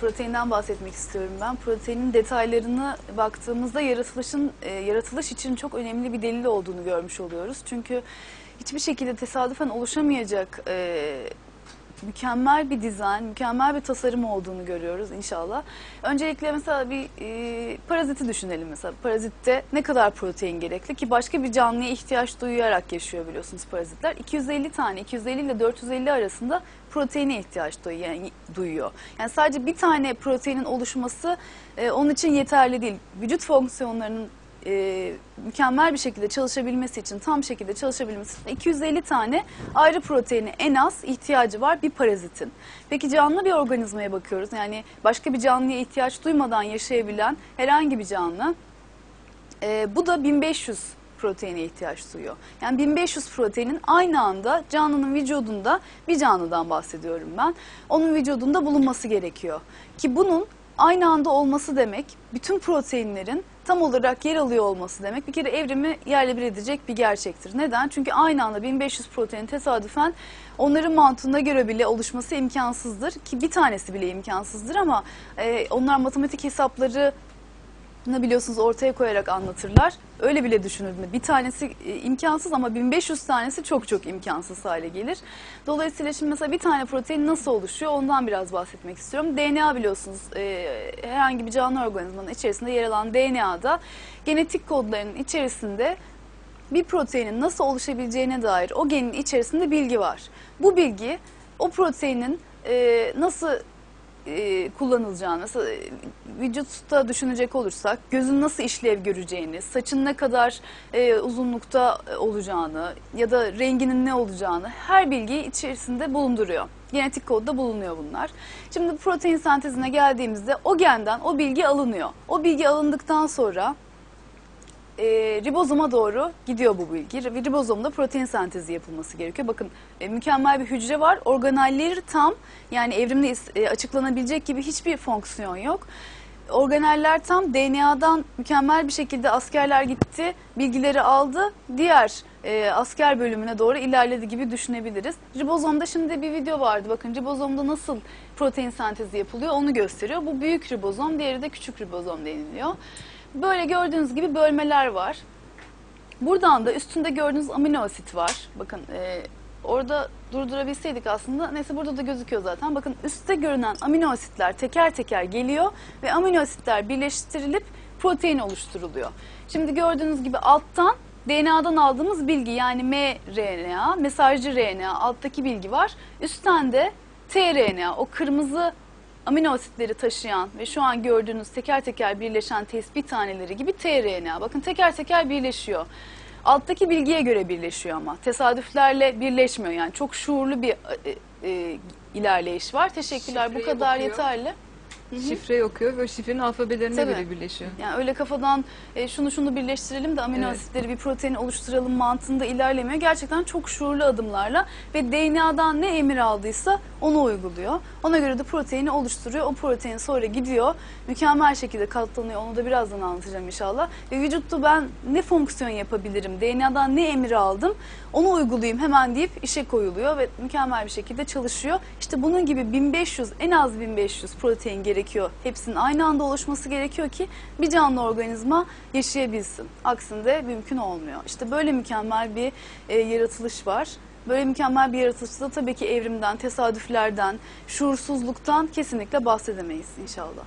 proteinden bahsetmek istiyorum ben. Proteinin detaylarını baktığımızda yaratılışın e, yaratılış için çok önemli bir delil olduğunu görmüş oluyoruz. Çünkü hiçbir şekilde tesadüfen oluşamayacak e, mükemmel bir dizayn, mükemmel bir tasarım olduğunu görüyoruz inşallah. Öncelikle mesela bir e, paraziti düşünelim mesela. Parazitte ne kadar protein gerekli ki başka bir canlıya ihtiyaç duyarak yaşıyor biliyorsunuz parazitler. 250 tane, 250 ile 450 arasında proteine ihtiyaç duyuyor. Yani sadece bir tane proteinin oluşması e, onun için yeterli değil. Vücut fonksiyonlarının e, mükemmel bir şekilde çalışabilmesi için, tam şekilde çalışabilmesi için 250 tane ayrı proteine en az ihtiyacı var bir parazitin. Peki canlı bir organizmaya bakıyoruz. Yani başka bir canlıya ihtiyaç duymadan yaşayabilen herhangi bir canlı. E, bu da 1500 proteine ihtiyaç duyuyor. Yani 1500 proteinin aynı anda canlının vücudunda bir canlıdan bahsediyorum ben. Onun vücudunda bulunması gerekiyor. Ki bunun aynı anda olması demek bütün proteinlerin tam olarak yer alıyor olması demek bir kere evrimi yerle bir edecek bir gerçektir. Neden? Çünkü aynı anda 1500 protein tesadüfen onların mantığına göre bile oluşması imkansızdır ki bir tanesi bile imkansızdır ama e, onlar matematik hesapları ne biliyorsunuz ortaya koyarak anlatırlar. Öyle bile düşünüldüğünde bir tanesi e, imkansız ama 1500 tanesi çok çok imkansız hale gelir. Dolayısıyla şimdi mesela bir tane protein nasıl oluşuyor ondan biraz bahsetmek istiyorum. DNA biliyorsunuz e, herhangi bir canlı organizmanın içerisinde yer alan DNA'da genetik kodlarının içerisinde bir proteinin nasıl oluşabileceğine dair o genin içerisinde bilgi var. Bu bilgi o proteinin e, nasıl e, kullanılacağını, vücutta düşünecek olursak gözün nasıl işlev göreceğini, saçın ne kadar e, uzunlukta olacağını ya da renginin ne olacağını her bilgiyi içerisinde bulunduruyor. Genetik kodda bulunuyor bunlar. Şimdi protein sentezine geldiğimizde o genden o bilgi alınıyor. O bilgi alındıktan sonra e, ribozoma doğru gidiyor bu bilgi. Ribozomda protein sentezi yapılması gerekiyor. Bakın e, mükemmel bir hücre var. Organelleri tam yani evrimde e, açıklanabilecek gibi hiçbir fonksiyon yok. Organeller tam DNA'dan mükemmel bir şekilde askerler gitti, bilgileri aldı. Diğer e, asker bölümüne doğru ilerledi gibi düşünebiliriz. Ribozomda şimdi bir video vardı. Bakın ribozomda nasıl protein sentezi yapılıyor onu gösteriyor. Bu büyük ribozom, diğeri de küçük ribozom deniliyor. Böyle gördüğünüz gibi bölmeler var. Buradan da üstünde gördüğünüz amino asit var. Bakın e, orada durdurabilseydik aslında. Neyse burada da gözüküyor zaten. Bakın üstte görünen amino asitler teker teker geliyor ve amino asitler birleştirilip protein oluşturuluyor. Şimdi gördüğünüz gibi alttan DNA'dan aldığımız bilgi yani mRNA, mesajcı RNA alttaki bilgi var. Üstten de tRNA o kırmızı amino asitleri taşıyan ve şu an gördüğünüz teker teker birleşen tespit taneleri gibi tRNA. Bakın teker teker birleşiyor. Alttaki bilgiye göre birleşiyor ama tesadüflerle birleşmiyor. Yani çok şuurlu bir e, e, ilerleyiş var. Teşekkürler bu Şifreyi kadar okuyor. yeterli. Şifreyi okuyor ve o şifrenin alfabelerine Tabii. göre birleşiyor. Yani öyle kafadan e, şunu şunu birleştirelim de amino Evet. asitleri bir protein oluşturalım mantığında ilerlemiyor. Gerçekten çok şuurlu adımlarla ve DNA'dan ne emir aldıysa onu uyguluyor. Ona göre de proteini oluşturuyor. O protein sonra gidiyor. Mükemmel şekilde katlanıyor. Onu da birazdan anlatacağım inşallah. Ve vücutta ben ne fonksiyon yapabilirim? DNA'dan ne emir aldım? Onu uygulayayım hemen deyip işe koyuluyor ve mükemmel bir şekilde çalışıyor. İşte bunun gibi 1500 en az 1500 protein gerekiyor. Hepsinin aynı anda oluşması gerekiyor ki bir canlı organizma yaşayabilsin. Aksinde mümkün olmuyor. İşte böyle mükemmel bir e, yaratılış var. Böyle mükemmel bir yaratılışta tabii ki evrimden, tesadüflerden, şuursuzluktan kesinlikle bahsedemeyiz inşallah.